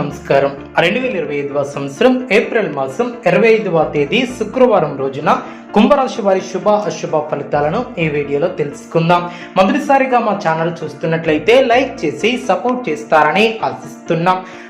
నమస్కారం. రెండు వేల ఇరవై ఐదవ సంవత్సరం ఏప్రిల్ మాసం ఇరవై ఐదవ తేదీ శుక్రవారం రోజున కుంభరాశి వారి శుభ అశుభ ఫలితాలను ఈ వీడియోలో తెలుసుకుందాం. మొదటిసారిగా మా ఛానల్ చూస్తున్నట్లయితే లైక్ చేసి సపోర్ట్ చేస్తారని ఆశిస్తున్నాం.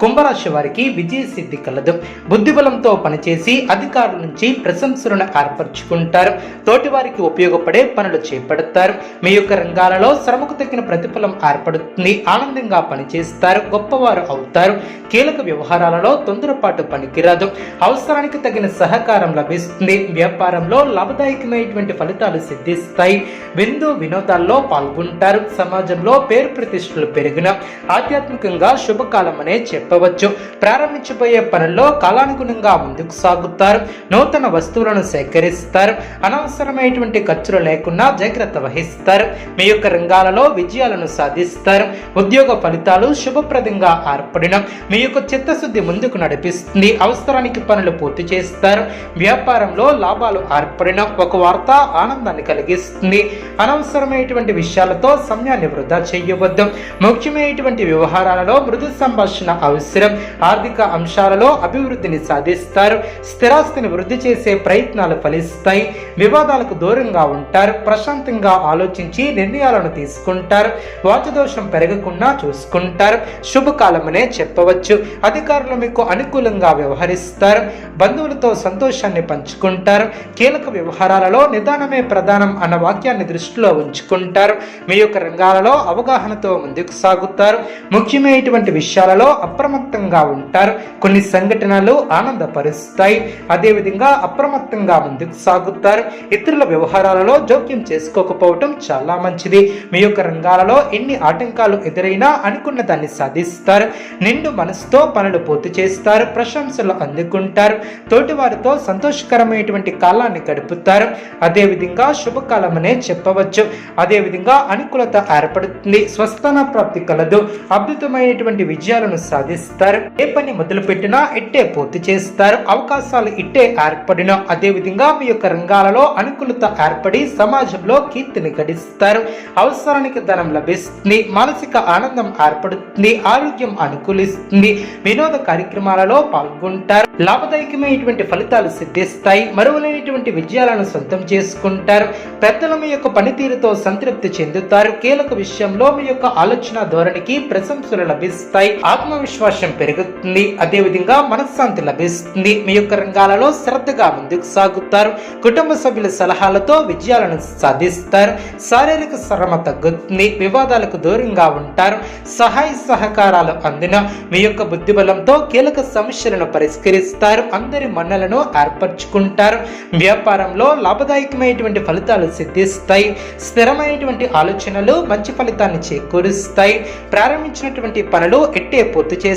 కుంభరాశి వారికి విజయ సిద్ధి కలదు. బుద్ధిబలంతో పనిచేసి అధికారుల నుంచి ప్రశంసలను ఏర్పరచుకుంటారు. తోటి వారికి ఉపయోగపడే పనులు చేపడతారు. మీ యొక్క రంగాలలో శ్రమకు తగిన ప్రతిఫలం ఏర్పడుతుంది. ఆనందంగా పనిచేస్తారు. గొప్పవారు అవుతారు. కీలక వ్యవహారాలలో తొందరపాటు పనికిరాదు. అవసరానికి తగిన సహకారం లభిస్తుంది. వ్యాపారంలో లాభదాయకమైనటువంటి ఫలితాలు సిద్ధిస్తాయి. విందు వినోదాల్లో పాల్గొంటారు. సమాజంలో పేరు ప్రతిష్టలు పెరిగిన ఆధ్యాత్మికంగా శుభకాలం అనే చెప్పవచ్చు. ప్రారంభించబోయే పనుల్లో కాలానుగుణంగా ముందుకు సాగుతారు. నూతన వస్తువులను సేకరిస్తారు. అనవసరమైనటువంటి ఖర్చులు లేకుండా జాగ్రత్త వహిస్తారు. మీ యొక్క రంగాలలో విజయాలను సాధిస్తారు. ఉద్యోగ ఫలితాలు శుభప్రదంగా ఏర్పడిన మీ యొక్క చిత్తశుద్ధి ముందుకు నడిపిస్తుంది. అవసరానికి పనులు పూర్తి చేస్తారు. వ్యాపారంలో లాభాలు ఏర్పడిన ఒక వార్త ఆనందాన్ని కలిగిస్తుంది. అనవసరమైనటువంటి విషయాలతో సమయాన్ని వృధా చేయవద్దు. ముఖ్యమైనటువంటి వ్యవహారాలలో మృదు సంభాషణ అవసరం. ఆర్థిక అంశాలలో అభివృద్ధిని సాధిస్తారు. స్థిరాస్తిని వృద్ధి చేసే ప్రయత్నాలు ఫలిస్తాయి. వివాదాలకు దూరంగా ఉంటారు. ప్రశాంతంగా ఆలోచించి నిర్ణయాలను తీసుకుంటారు. వాచదోషం పెరగకుండా చూసుకుంటారు. శుభకాలమనే చెప్పవచ్చు. అధికారులు మీకు అనుకూలంగా వ్యవహరిస్తారు. బంధువులతో సంతోషాన్ని పంచుకుంటారు. కీలక వ్యవహారాలలో నిదానమే ప్రధానం అన్న వాక్యాన్ని దృష్టిలో ఉంచుకుంటారు. మీ యొక్క రంగాలలో అవగాహనతో ముందుకు సాగుతారు. ముఖ్యమైనటువంటి విషయాలలో అప్రమత్తంగా ఉంటారు. కొన్ని సంఘటనలు ఆనందపరుస్తాయి. అదేవిధంగా అప్రమత్తంగా ముందుకు సాగుతారు. ఇతరుల వ్యవహారాలలో జోక్యం చేసుకోకపోవటం చాలా మంచిది. మీ యొక్క రంగాలలో ఎన్ని ఆటంకాలు ఎదురైనా అనుకున్న దాన్ని సాధిస్తారు. నిండు మనసుతో పనులు పూర్తి చేస్తారు. ప్రశంసలు అందుకుంటారు. తోటివారితో సంతోషకరమైనటువంటి కాలాన్ని గడుపుతారు. అదేవిధంగా శుభకాలమనే చెప్పవచ్చు. అదేవిధంగా అనుకూలత ఏర్పడుతుంది. స్వస్థాన ప్రాప్తి కలదు. అద్భుతమైనటువంటి విజయాలను అందిస్తారు ఏ పని మొదలు పెట్టినా ఇట్టే పూర్తి చేస్తారు. అవకాశాలు ఇట్టే ఏర్పడిన అదేవిధంగా మీ యొక్క రంగాలలో అనుకూలత ఏర్పడి సమాజంలో కీర్తిని గడిస్తారు. అవసరానికి ధనం లభిస్తుంది. మానసిక ఆనందం ఏర్పడుతుంది. ఆరోగ్యం అనుకూలిస్తుంది. వినోద కార్యక్రమాలలో పాల్గొంటారు. లాభదాయకమైనటువంటి ఫలితాలు సిద్ధిస్తాయి. మరువలేనటువంటి విజయాలను సొంతం చేసుకుంటారు. పెద్దల మీ యొక్క పనితీరుతో సంతృప్తి చెందుతారు. కీలక విషయంలో మీ యొక్క ఆలోచన ధోరణికి ప్రశంసలు లభిస్తాయి. ఆత్మవిశ్వాసం పెరుగుతుంది. అదేవిధంగా మనశ్శాంతి లభిస్తుంది. మీ యొక్క రంగాలలో శ్రద్ధగా ముందుకు సాగుతారు. కుటుంబ సభ్యుల సలహాలతో విజయాలను సాధిస్తారు. శారీరక శ్రమ తగ్గుతుంది. వివాదాలకు దూరంగా ఉంటారు. సహాయ సహకారాలు అందిన మీ యొక్క బుద్ధిబలంతో కీలక సమస్యలను పరిష్కరిస్తారు. అందరి మన్నలను ఏర్పరచుకుంటారు. వ్యాపారంలో లాభదాయకమైనటువంటి ఫలితాలు సిద్ధిస్తాయి. స్థిరమైనటువంటి ఆలోచనలు మంచి ఫలితాన్ని చేకూరుస్తాయి. ప్రారంభించినటువంటి పనులు ఎట్టే పూర్తి చేస్తారు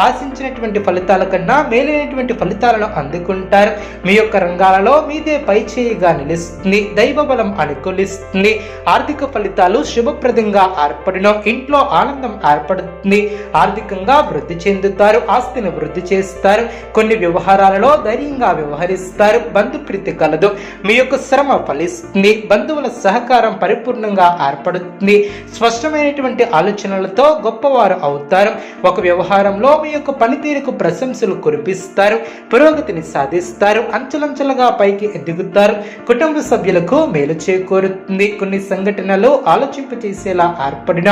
ఆశించినటువంటి ఫలితాల కన్నా మేలైనటువంటి ఫలితాలను అందుకుంటారు. మీ యొక్క రంగాలలో మీదే పై చేయిగా నిలుస్తుంది. దైవ బలం అనుకూలిస్తుంది. ఆర్థిక ఫలితాలు శుభప్రదంగా ఏర్పడిన. ఇంట్లో ఆనందం ఏర్పడుతుంది. ఆర్థికంగా వృద్ధి చెందుతారు. ఆస్తిని వృద్ధి చేస్తారు. కొన్ని వ్యవహారాలలో ధైర్యంగా వ్యవహరిస్తారు. బంధుప్రీతి కలదు. మీ యొక్క శ్రమ ఫలిస్తుంది. బంధువుల సహకారం పరిపూర్ణంగా ఏర్పడుతుంది. స్పష్టమైనటువంటి ఆలోచనలతో గొప్పవారు అవుతారు. ఒక వ్యవహారంలో మీ యొక్క పనితీరుకు ప్రశంసలు కురిపిస్తారు పురోగతిని సాధిస్తారు అంచెలంచెలుగా పైకి ఎదుగుతారు. కుటుంబ సభ్యులకు మేలు చేకూరుతుంది. కొన్ని సంఘటనలు ఆలోచింపచేసేలా ఏర్పడిన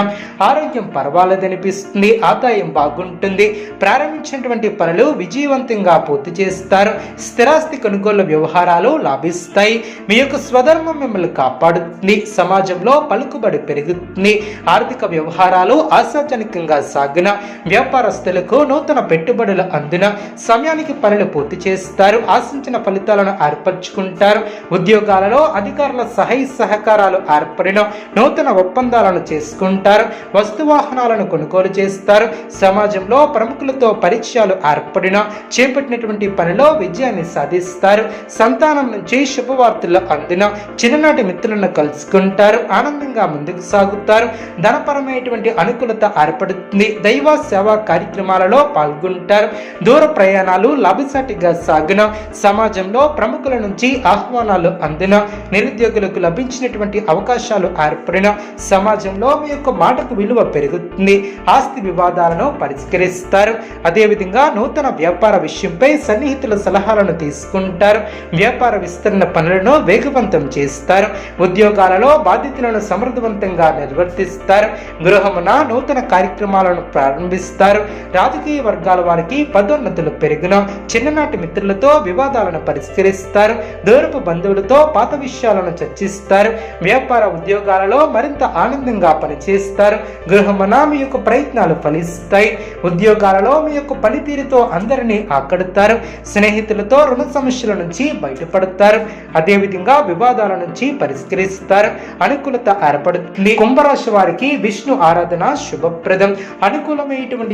ఆరోగ్యం పర్వాలేదనిపిస్తుంది ఆదాయం బాగుంటుంది. ప్రారంభించినటువంటి పనులు విజయవంతంగా పూర్తి చేస్తారు. స్థిరాస్తి కొనుగోలు వ్యవహారాలు లాభిస్తాయి. మీ యొక్క స్వధర్మం మిమ్మల్ని కాపాడుతుంది. సమాజంలో పలుకుబడి పెరుగుతుంది. ఆర్థిక వ్యవహారాలు ఆశాజనకంగా సాగిన వ్యాపార వ్యాపారస్తులకు నూతన పెట్టుబడులు అందున సమయానికి పనులు పూర్తి చేస్తారు. ఆశించిన ఫలితాలను ఏర్పరచుకుంటారు. ఉద్యోగాలలో అధికారుల సహాయ సహకారాలు ఏర్పడిన నూతన ఒప్పందాలను చేసుకుంటారు. వస్తువాహనాలను కొనుగోలు చేస్తారు. సమాజంలో ప్రముఖులతో పరిచయాలు ఏర్పడిన చేపట్టినటువంటి పనిలో విజయాన్ని సాధిస్తారు. సంతానం నుంచి శుభవార్తలు అందిన చిన్ననాటి మిత్రులను కలుసుకుంటారు. ఆనందంగా ముందుకు సాగుతారు. ధనపరమైనటువంటి అనుకూలత ఏర్పడుతుంది. దైవ సేవా కార్యక్రమాలలో పాల్గొంటారు. దూర ప్రయాణాలు లాభసాటిగా సాగిన సమాజంలో ప్రముఖుల నుంచి ఆహ్వానాలు అందిన నిరుద్యోగులకు లభించినటువంటి అవకాశాలు ఏర్పడిన సమాజంలో మీ యొక్క మాటకు విలువ పెరుగుతుంది. ఆస్తి వివాదాలను పరిష్కరిస్తారు. అదేవిధంగా నూతన వ్యాపార విషయంపై సన్నిహితుల సలహాలను తీసుకుంటారు. వ్యాపార విస్తరణ పనులను వేగవంతం చేస్తారు. ఉద్యోగాలలో బాధ్యతలను సమర్థవంతంగా నిర్వర్తిస్తారు. గృహమున నూతన కార్యక్రమాలను ప్రారంభిస్తారు. రాజకీయ వర్గాల వారికి పదోన్నతులు పెరిగిన. చిన్ననాటి మిత్రులతో వివాదాలను పరిష్కరిస్తారు దూరపు బంధువులతో పాత విషయాలను చర్చిస్తారు. వ్యాపార ఉద్యోగాలలో మరింత ఆనందంగా పనిచేస్తారు. గృహమున మీ యొక్క ప్రయత్నాలు ఫలిస్తాయి. ఉద్యోగాలలో మీ యొక్క పనితీరుతో అందరినీ ఆకడుతారు. స్నేహితులతో రుణ సమస్యల నుంచి బయటపడతారు. అదేవిధంగా వివాదాల నుంచి పరిష్కరిస్తారు. అనుకూలత ఏర్పడుతుంది. కుంభరాశి వారికి విష్ణు ఆరాధన శుభప్రదం. అనుకూలమైనటువంటి